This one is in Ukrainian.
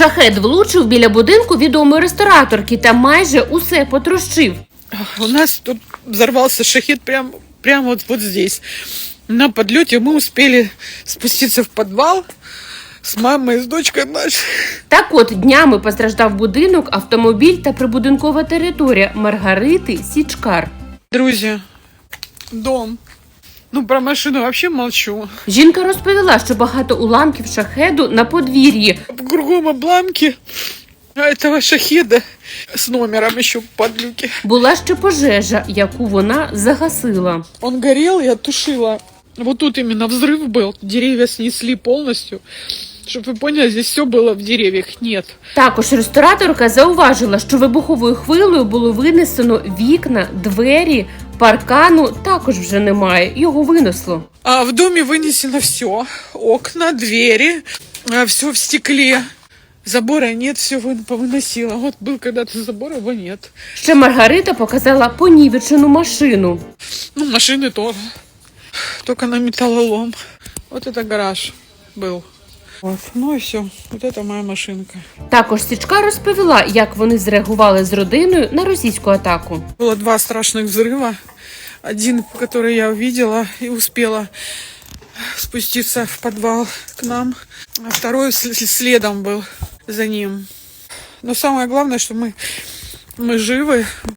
Шахет влучив біля будинку відомої рестораторки та майже усе потрощив. У нас тут взорвался шахет прям, прямо вот, вот здесь. На подлете мы успели спуститься в подвал с мамой и с дочкой нашей. Так от днями постраждав будинок, автомобіль та прибудинкова територія Маргарити Січкар. Друзья, дом. Ну, про машину вообще молчу. Жінка розповіла, що багато уламків шахеду на подвір'ї. Кругом обломки этого шахеда с номером еще в подлюке. Була ще пожежа, яку вона загасила. Он горел, я тушила. Вот тут именно взрыв был. Деревья снесли полностью. Чтобы вы поняли, здесь все было в деревьях. Нет. Також рестораторка зауважила, що вибуховою хвилею було винесено вікна, двері, паркану також вже немає. Його винесло. А в доме вынесено все. Окна, двери, все в стекле. Забора нет, все повыносило. Вот был когда-то забор, его нет. Ще Маргарита показала понівечену машину. Ну, машины тоже. Только на металлолом. Вот это гараж был. Вот. Ну и все. Вот это моя машинка. Також Січка розповіла, як вони зреагували з родиною на російську атаку. Было два страшных взрыва. Один, который я увидела и успела спуститься в подвал к нам. А второй с- следом был за ним. Но самое главное, что мы, мы живы.